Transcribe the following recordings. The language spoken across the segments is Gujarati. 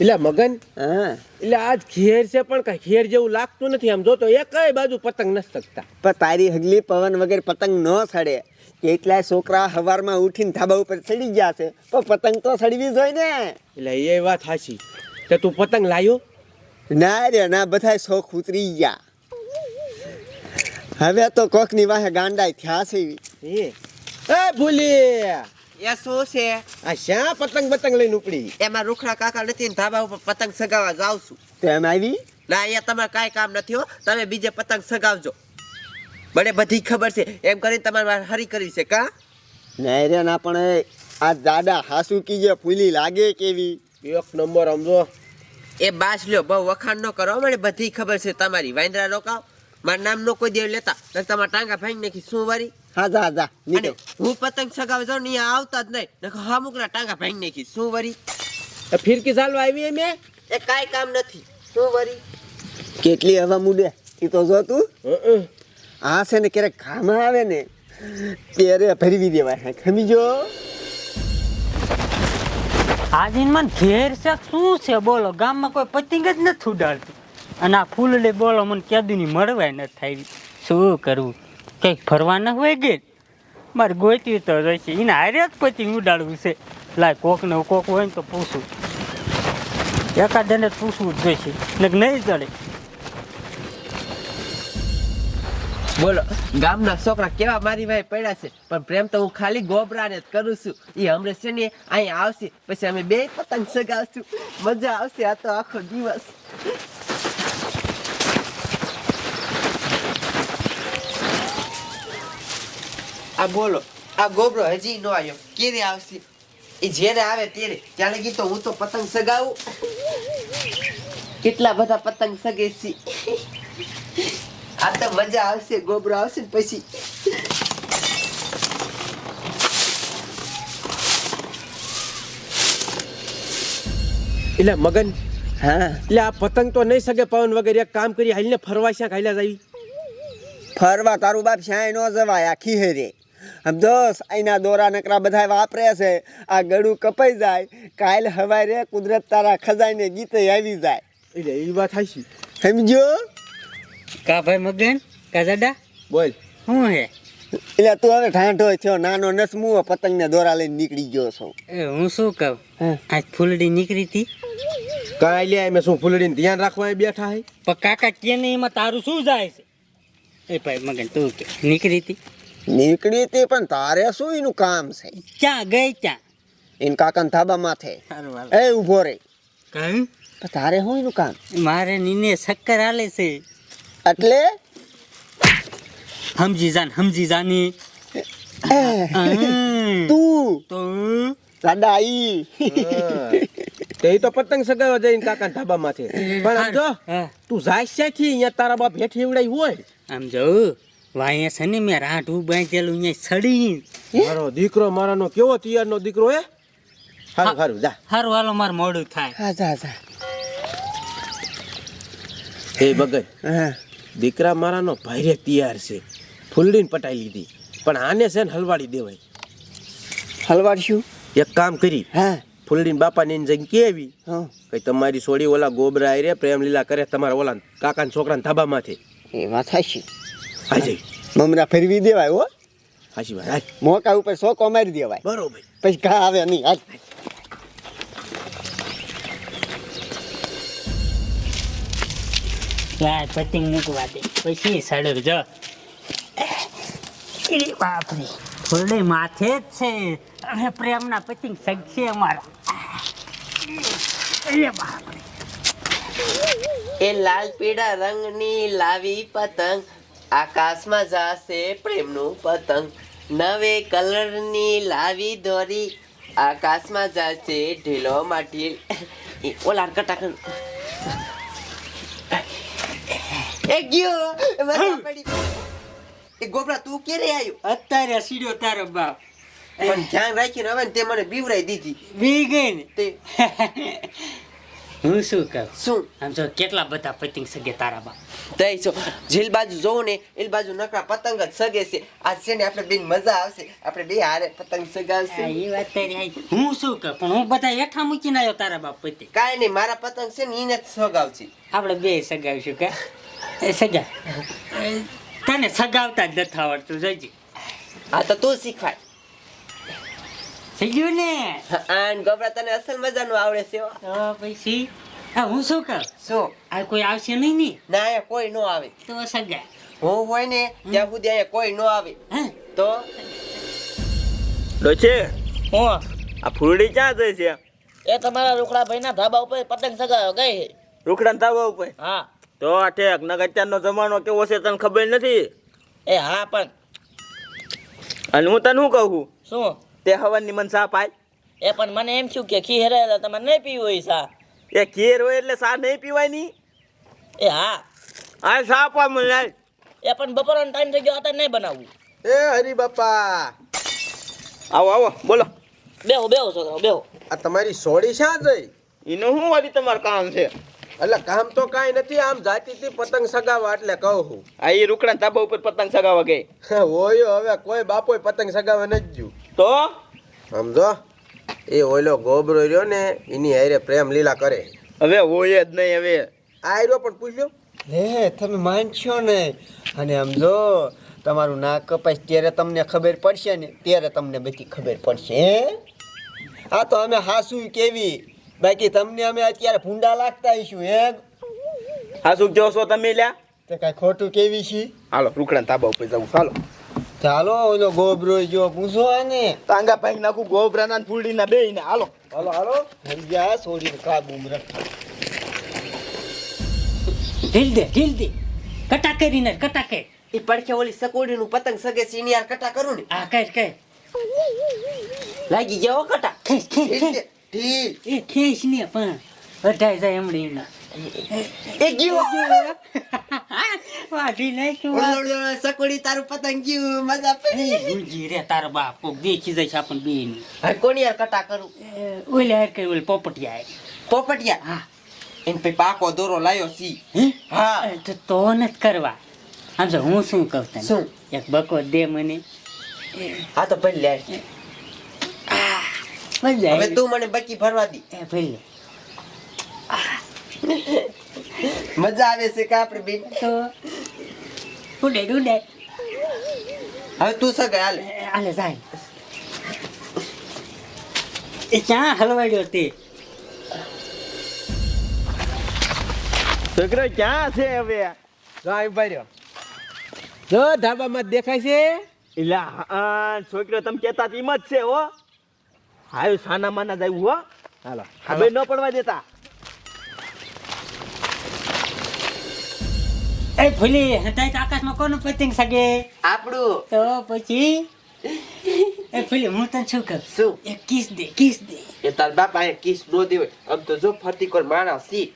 એટલે મગન? હા. એટલે આજ ઘેર છે પણ કઈ ઘેર જેવું લાગતું નથી. આમ જોતો એકય બાજુ પતંગ ન શકતા પણ તારી હગલી પવન વગર પતંગ ન સડે. કેટલાય છોકરા હવારમાં ઉઠીને ધાબા ઉપર ચડી ગયા છે. પણ પતંગ તો સડવી જોઈએ ને. એટલે એ વાત હાચી. તો તું પતંગ લાયો? ના રે ના બધાય શોખ ઉતરી ગયા. હવે તો કોકની વાહે ગાંડાય થયા છે. એ એ ભૂલી. એ શું છે? આ શા પતંગ પતંગ લઈને ઉપડી? એમાં રૂખડા કાકા નથી ને ધાબા ઉપર પતંગ સગાવા જાવ છું. તેમ આવી? ના અહીંયા તમારે કાંઈ કામ નથી હો. તમે બીજે પતંગ સગાવજો. મને બધી ખબર છે. એમ કરીને તમારે હરી કરી છે કા? ના રે ના પણ આ દાદા હાસુ કીજે ફૂલી લાગે કેવી? એક નંબર સમજો એ બાસ લ્યો બહુ વખાણ ન કરો મને બધી ખબર છે તમારી. વાંદરા રોકાવ મારા નામનો કોઈ દેવ લેતા. તમારે તમારા ટાંગા ભાંગી નાખી શું વારી? હા જા જા નીકળ. હું પતંગ સગાવવા જો ને આવતા જ નહીં. નકર હા મુકના ટાંગા ભાંગી નાખી શું વરી? એ ફિરકી ચાલવા આવી મેં એ? કાંઈ કામ નથી. શું વરી? કેટલી હવા મુડે? એ તો જો તું. હં. આ છે ને ક્યારેક ઘામ આવે ને ત્યારે ભરવી દેવાય. ખમીજો આજીન મન ઘેર છે શું છે? બોલો ગામમાં કોઈ પતંગ જ નથી ઉડાડતું. અને આ ફૂલડે બોલો મને કેદુની મળવાય નથી થાય શું કરવું કંઈક ફરવા ન હોય કે? મારે ગોતી તો રહેશે એને હારે જ પછી ઉડાડવું છે. લાય કોક ને કોક હોય ને તો પૂછું. એકાદને પૂછવું જ જોઈશે. ને નહીં ચડે. બોલો, ગામના છોકરા કેવા મારી ભાઈ પડ્યા છે? પણ પ્રેમ તો હું ખાલી ગોબરાને જ કરું છું. એ હમણે છે ને અહીંયા આવશે. પછી અમે બે પતંગ સગાવશું. મજા આવશે આ તો આખો દિવસ. આ બોલો આ ગોબરો હજી નો આવ્યો. ક્યારે આવશે? એ જ્યારે આવે ત્યારે. ત્યાં લગી તો હું તો પતંગ સગાવું. કેટલા બધા પતંગ સગે છે. આ તો મજા આવશે ગોબરો આવશે ને પછી. એટલે મગન હા. એટલે આ પતંગ તો નહીં સગે પવન વગર એક કામ કરી હાલને ફરવા શ્યાં ખાઈલા જાવી ફરવા તારું બાપ શ્યાય ન જવાય આખી હેરે આમ અહીંના દોરા નકરા બધા વાપરે છે. આ ગળું કપાઈ જાય. કાલ હવારે કુદરત તારા ખજાઈને ગીતે આવી જાય. એટલે એ વાત હાચી સમજો કા ભાઈ મગન? કા દાદા બોલ. શું હે? એટલે તું હવે ઠાંઠો થયો નાનો નસમુઓ પતંગને દોરા લઈને નીકળી ગયો છો. એ હું શું કહું? હા. આજ ફૂલડી નીકળી હતી કાંઈ લે મેં શું ફૂલડીને ધ્યાન રાખવા બેઠા હે? પણ કાકા કે નહીં એમાં તારું શું જાય છે? એ ભાઈ મગન તું નીકળી હતી નીકળી હતી પણ તારે શું એનું કામ છે? ક્યાં ગઈ ક્યાં એન કાકાના ધાબા માથે. એ ઊભો રે. કહ્યું તારે શું એનું કામ? મારે નીને શક્કર હાલે છે. એટલે? સમજી જાન સમજી જાની. તું તું. તો? દાદા તે તો પતંગ સગાવા જઈને કાકા ધાબા માથે. પણ આમ જો તું જાય છે અહીંયા તારા બાપ હેઠ એવડાઈ હોય. આમ જો. વાંહે છે ને મેં રાઠું બાંધેલું અહીંયા સડી મારો દીકરો મારાનો કેવો તિયારનો દીકરો હે? હારું હારું જા. હારું હાલો માર મોડું થાય. હા જા જા. હે બગન હા. દીકરા મારાનો ભાઈરે તૈયાર છે. ફૂલડીને પટાઈ લીધી. પણ આને છે ને હલવાડી દેવાય. હલવાડશું? એક કામ કરી. હા. ફૂલડીને બાપાને એને જઈને કેવી હા. કઈ તમારી સોડી ઓલા ગોબરા આયરે પ્રેમ લીલા કરે તમારા ઓલા કાકાના છોકરાના ધાબામાંથી એ વાત હાશી જઈ. મમરા ફેરવી દેવાય હો. હાજી વાત. મોકા ઉપર સો કોમારી દેવાય. બરોબર. પછી ઘા આવે નહીં હાજ યાર પતિંગ મૂકવા દે. પછી સડક જો. એ બાપરે ફૂલડી માથે જ છે. અને પ્રેમના પતિંગ સગશે અમારા. એ બાપરે. એ લાલ પીળા રંગની લાવી પતંગ. આકાશમાં જાશે પ્રેમનું પતંગ. નવે કલરની લાવી દોરી. આકાશમાં જાશે ઢીલો માટી. ઓલા કટાકન એ ગયો. પડી. એ ગોબરા તું ક્યારે આવ્યો અત્યારે સીડ્યો તારો બાપ. પણ ધ્યાન રાખીને હવે તે મને બીવરાઈ દીધી. બી ગઈ ને. તે હું શું કહું શું? આમ જો કેટલા બધા પતંગ સગે તારા બા તઈ છો જેલ બાજુ જોઉં ને એલ બાજુ નકરા પતંગ જ સગે છે. આજ છે ને આપણે બેન મજા આવશે. આપણે બે હારે પતંગ સગાવશે. એ વાત તારી. હું શું કહું પણ હું બધા હેઠા મૂકીને આવ્યો તારા બાપ પતિ કાંઈ નહીં મારા પતંગ છે ને એને જ સગાવશે આપણે બે સગાવીશું કે? એ સગા. તને સગાવતા જ નથી આવડતું જોઈજી હા તો તું શીખવાય થઈ ગયું ને? આન ગોબરા તને અસલ મજાનું આવડે છે હા. તો પછી હા હું શું કર? શું? આ કોઈ આવશે નહીં ને? ના કોઈ નો આવે. તો સગા. હું હોય ને ત્યાં સુધી અહીંયા કોઈ નો આવે. હા. તો? ડોચે હું. આ ફૂલડી ક્યાં જઈ છે? એ તમારા રૂકડા ભાઈના ધાબા ઉપર પતંગ સગાયો ગઈ. રૂકડાના ધાબા ઉપર? હા. તો આ ઠેક નગ અત્યારનો જમાનો કેવો છે તને ખબર નથી? એ હા પણ. અને હું તને શું કહું? શું? તે હવનની મન સા પાય એ પણ મને એમ થયું કે ખીર એટલે તમારે નહીં પીવું હોય સા. એ ખીર હોય એટલે સા નહીં પીવાયની? એ હા. આ સા પા મને એ પણ બપોરનો ટાઈમ થઈ ગયો અત્યારે નહીં બનાવવું. એ હરી બાપા આવો આવો બોલો. બેહો બેહો છોકરા બેહો. આ તમારી સોડી શા જઈ એનું શું વળી તમારું કામ છે? એટલે કામ તો કાંઈ નથી આમ જાતીથી પતંગ સગાવવા એટલે કહું છું આ એ રૂકડા તાબા ઉપર પતંગ સગાવા ગઈ. ઓયો હવે કોઈ બાપોય પતંગ સગાવવા નથી ગયું. તો? સમજો? એ ઓલો ગોબરો રહ્યો ને એની હારે પ્રેમ લીલા કરે. હવે હોય જ નહીં હવે. આયરો પણ પૂછ્યો હે તમે માનશો ને અને સમજો તમારું નાક કપાય ત્યારે તમને ખબર પડશે ને ત્યારે તમને બધી ખબર પડશે હે? આ તો અમે હાસુ કેવી. બાકી તમને અમે અત્યારે ભૂંડા લાગતા હઈશું હે? હાસુ કહો છો તમે લ્યા? તે કાંઈ ખોટું કેવી છીએ હાલો રૂકડા તાબા ઉપર જવું ચાલો ચાલો ઓલો ગોબરો જો પૂછો આને. તાંગા પાઈ નાખું ગોબરાના ને ફૂલડીના બે ને હાલો. હાલો હાલો. હરિયા છોડીને કાબુ રખા. ઢીલ દે ઢીલ દે કટા કરીને કટા કે. એ પડખે ઓલી સકોડીનું પતંગ સગે છે એની યાર કટા કરું ને. આ કર કઈ. લાગી જાઓ કટા. ઢીલ ખેંચ દે, ઢીલ એ ખેંચ ને પણ. અઢાઈ જાય હમણાં એમના એ ગયો. વાઢી નાખ્યું ઓલો, ઓલો, ઓલો, સકોડી તારું પતંગ ગયું મજા પડી. એ રે તારા બાપ કોક દેખી જાય છે આપણને બેયને. હવે કોની યાર કટા કરું? એ ઓલે કઈ ઓલે પોપટિયા પોપટિયા? હા. એને પછી પાકો દોરો લાયો સી. હા? એ તો તો નથી કરવા. આમ જો હું શું કહું તને? શું? એક બકો દે મને. હા તો ભલે લે. હવે તું મને બચી ભરવા દી. એ ભલે. મજા આવે છે કે આપણે બે તો ઉડે ઉડે. હવે તું સગાઈ હાલ? એ, હાલે જાય. એ ક્યાં હલવાડ્યો તે? છોકરો ક્યાં છે હવે? જો આવી ભાઈ રહ્યો. જો ધાબામાં દેખાય છે? એલા આ છોકરો તમે કેતા એમ જ છે હો. હાય સાના માના જાય હો. હાલો. હવે ન પડવા દેતા. એ ભૂલી હતાય તો આકાશમાં કોનું પતંગ સગે? આપણું. તો પછી? એ ભૂલી હું તને શું કહું? શું? એક કિસ દે કિસ દે. એ તાર બાપા એ કિસ નો દેવાય આમ તો જો ફરતી કોર માણસ સી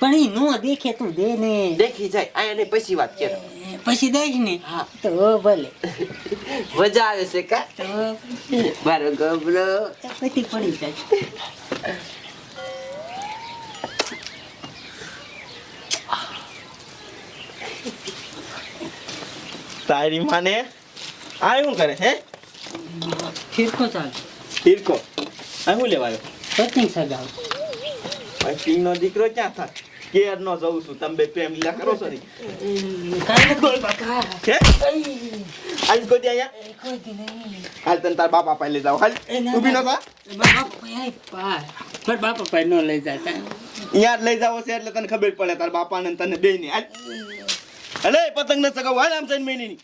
પણ એ નો દેખે તું દે ને. દેખી જાય. આ એને પછી વાત કે એ પછી દઈશ ને. હા. તો ભલે. મજા આવે છે કા? તો મારો ગબરો પછી પડી જાય. તારી માને? આ શું કરે હે? ફિરકો ચાલ. ફિરકો. આ શું લેવાયો? પતિંગ સગાવ પતિંગ નો દીકરો ક્યાં થાય? કેર નો જઉં છું. તમે બે પ્રેમ લીલા કરો છો ને? કાંઈ બોલ બકા હે આજ કો દે આયા કોઈ દી નહીં. હાલ તને તાર બાપા પાસે લઈ જાવ હાલ. ઊભી ના. નો. થા? બાપા પાસે પા પર. બાપા પાસે ન લઈ જતા અહીંયા લઈ જાવ છે એટલે તને ખબર પડે તાર બાપા ને તને બે ની હાલ અલે પતંગ ને ચગાવ. હાલ આમ જઈને મહિની ની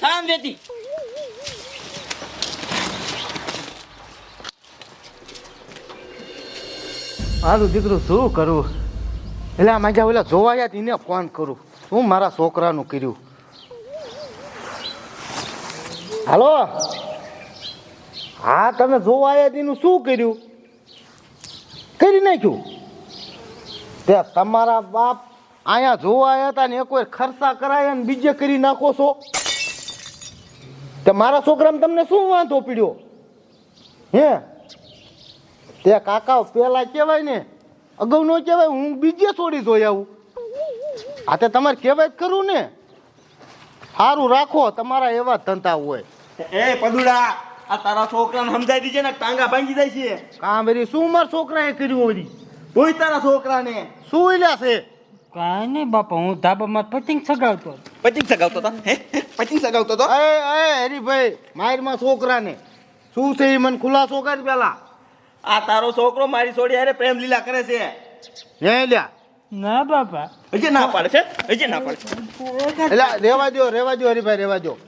થામ વેતી. મારું દીકરું શું કરું? એટલે આ માજા ઓલા જોવા યાદ એને ફોન કરું. શું મારા છોકરાનું કર્યું. હાલો? હા તમે જોવા યાદ એનું શું કર્યું? કરી નાખ્યું. તે તમારા બાપ અહીંયા જોવા આવ્યા હતા ને કોઈ ખર્ચા કરાયા ને બીજે કરી નાખો છો. તે મારા છોકરાને તમને શું વાંધો પીડ્યો? હે? તે કાકા પેલા કહેવાય ને અગાઉ ન કહેવાય હું બીજે છોડી જોઈ આવું. આ તે તમારે કહેવાય જ ખરું ને. સારું રાખો તમારા એવા ધંધા હોય. એ પદુડા આ તારા છોકરાને સમજાઈ દીજે ને ટાંગા ભાંગી જાય છે. કામ શું મારા છોકરાએ કર્યું વળી? કોઈ તારા છોકરાને. શું લ્યા છે? કાંઈ નહીં બાપા હું ધાબામાં પતિંગ સગાવતો પતિંગ સગાવતો હતો? હે? પતિંગ સગાવતો હતો? એ એ હરીભાઈ મારમાં છોકરાને. શું છે એ મને ખુલાસો કર પેલા. આ તારો છોકરો મારી છોડી હારે પ્રેમ લીલા કરે છે. હે લ્યા. ના બાપા. હજી ના પાડે છે? હજી ના પાડે છે? એટલે રેવા દો રેવા દો હરીભાઈ રેવા દો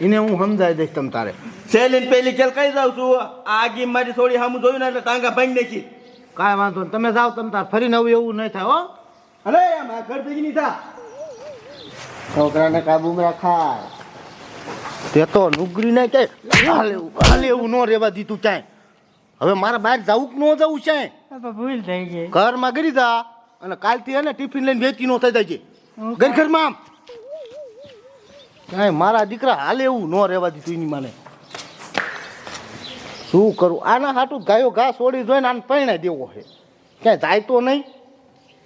એને હું સમજાવી દઈશ તમ તારે. સેલીન પેલી ખેલ કઈ જાઉં છું. આ આગી મારી છોડી સામું જોયું ને એટલે ટાંગા ભાઈ નાખી. કાંઈ વાંધો નહીં તમે જાઓ તમ તાર. ફરીને આવું એવું નહીં થાય હો. અરે આ ઘર ભેગી નહીં થા. છોકરાને કાબુમાં રાખાય. તે તો નુગરી ને કે હાલે એવું હાલે એવું ન રેવા દીધું ક્યાંય. હવે મારે બહાર જવું કે ન જવું છે? ભૂલ થઈ ગઈ. ઘરમાં ગરી જા અને કાલથી એને ટિફિન લઈને વેચી નો થઈ જાય ઘર ઘરમાં આમ. કાંઈ મારા દીકરા હાલે એવું ન રહેવા દીધું એની માને. શું કરું? આના હાટું ગાયો ઘાસ છોડી જોઈને આને પરણે દેવો છે. ક્યાંય જાય તો નહીં?